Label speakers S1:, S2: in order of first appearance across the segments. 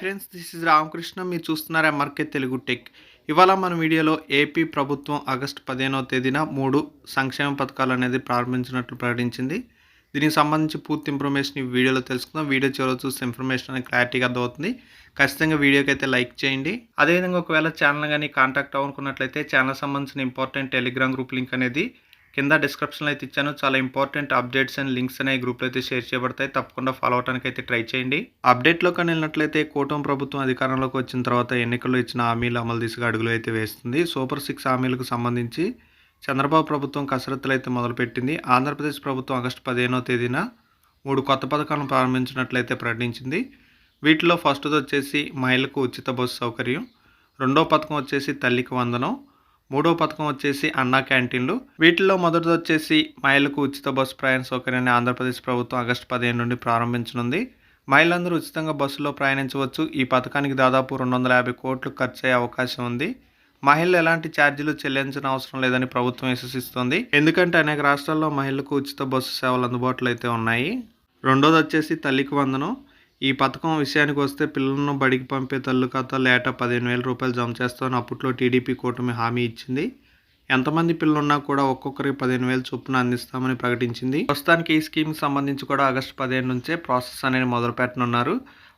S1: Friends this is Ramakrishna. మీరు చూస్తున్నారు MRK Telugu tech ఇవాళ మన వీడియోలో ఏపీ ప్రభుత్వం ఆగస్టు పదిహేనవ తేదీన మూడు సంక్షేమ పథకాలు అనేది ప్రారంభించినట్లు ప్రకటించింది. దీనికి సంబంధించి పూర్తి ఇన్ఫర్మేషన్ ఈ వీడియోలో తెలుసుకుందాం. వీడియో చివరి చూస్తే ఇన్ఫర్మేషన్ అనేది క్లారిటీగా అర్థమవుతుంది. ఖచ్చితంగా వీడియోకి అయితే లైక్ చేయండి. అదేవిధంగా ఒకవేళ ఛానల్ కానీ కాంటాక్ట్ అవ్వనుకున్నట్లయితే ఛానల్ సంబంధించిన ఇంపార్టెంట్ టెలిగ్రామ్ గ్రూప్ లింక్ అనేది కింద డిస్క్రిప్షన్లో అయితే ఇచ్చాను. చాలా ఇంపార్టెంట్ అప్డేట్స్ అండ్ లింక్స్ అనే గ్రూప్లో అయితే షేర్ చేయబడతాయి. తప్పకుండా ఫాలో అవడానికి అయితే ట్రై చేయండి. అప్డేట్లో కానీ వెళ్ళినట్లయితే కూటమి ప్రభుత్వం అధికారంలోకి వచ్చిన తర్వాత ఎన్నికల్లో ఇచ్చిన హామీలు అమలు దిశగా అడుగులు అయితే వేస్తుంది. సూపర్ సిక్స్ హామీలకు సంబంధించి చంద్రబాబు ప్రభుత్వం కసరత్తులు అయితే మొదలుపెట్టింది. ఆంధ్రప్రదేశ్ ప్రభుత్వం ఆగస్టు పదిహేనో తేదీన మూడు కొత్త పథకాలను ప్రారంభించినట్లయితే ప్రకటించింది. వీటిలో ఫస్ట్ది వచ్చేసి మహిళలకు ఉచిత బస్సు సౌకర్యం. రెండో పథకం వచ్చేసి తల్లికి వందనం. మూడో పథకం వచ్చేసి అన్నా క్యాంటీన్లు. వీటిలో మొదటిది వచ్చేసి మహిళలకు ఉచిత బస్సు ప్రయాణ సౌకర్యాన్ని ఆంధ్రప్రదేశ్ ప్రభుత్వం ఆగస్టు పదిహేను నుండి ప్రారంభించనుంది. మహిళలందరూ ఉచితంగా బస్సులో ప్రయాణించవచ్చు. ఈ పథకానికి దాదాపు రెండు వందల యాభై కోట్లు ఖర్చు అయ్యే అవకాశం ఉంది. మహిళలు ఎలాంటి ఛార్జీలు చెల్లించిన అవసరం లేదని ప్రభుత్వం విశ్వసిస్తోంది. ఎందుకంటే అనేక రాష్ట్రాల్లో మహిళలకు ఉచిత బస్సు సేవలు అందుబాటులో అయితే ఉన్నాయి. రెండోది వచ్చేసి తల్లికి వందనం. ఈ పథకం విషయానికి వస్తే పిల్లలను బడికి పంపే తల్లు ఖాతాలో ఏటా పదిహేను వేల రూపాయలు జమ చేస్తామని అప్పట్లో టీడీపీ కూటమి హామీ ఇచ్చింది. ఎంతమంది పిల్లలున్నా కూడా ఒక్కొక్కరికి పదిహేను వేలు చొప్పున అందిస్తామని ప్రకటించింది. ప్రస్తుతానికి ఈ స్కీమ్కి సంబంధించి కూడా ఆగస్టు పదిహేను నుంచే ప్రాసెస్ అనేది మొదలుపెట్టనున్నారు.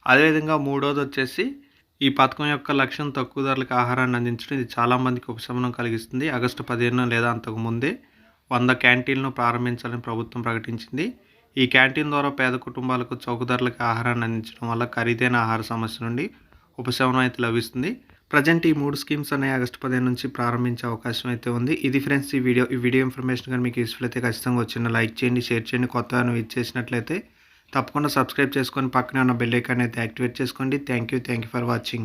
S1: అదేవిధంగా మూడోది వచ్చేసి ఈ పథకం యొక్క లక్ష్యం తక్కువ ధరలకు ఆహారాన్ని అందించడం. ఇది చాలామందికి ఉపశమనం కలిగిస్తుంది. ఆగస్టు పదిహేను లేదా అంతకు ముందే వంద క్యాంటీన్లను ప్రారంభించాలని ప్రభుత్వం ప్రకటించింది. ఈ క్యాంటీన్ ద్వారా పేద కుటుంబాలకు చౌకధరలకు ఆహారాన్ని అందించడం వల్ల ఖరీదైన ఆహార సమస్య నుండి ఉపశమనం అయితే లభిస్తుంది. ప్రజెంట్ ఈ మూడు స్కీమ్స్ అనేవి ఆగస్టు పదిహేను నుంచి ప్రారంభించే అవకాశం అయితే ఉంది. ఇది ఫ్రెండ్స్ ఈ వీడియో ఈ వీడియో ఇన్ఫర్మేషన్ కానీ మీకు యూస్ఫుల్ అయితే ఖచ్చితంగా వచ్చిన లైక్ చేయండి షేర్ చేయండి. కొత్తగా నువ్వు ఇచ్చేసినట్లయితే తప్పకుండా సబ్స్క్రైబ్ చేసుకొని పక్కనే ఉన్న బెల్ ఐకాన్ అయితే యాక్టివేట్ చేసుకోండి. Thank you thank you for watching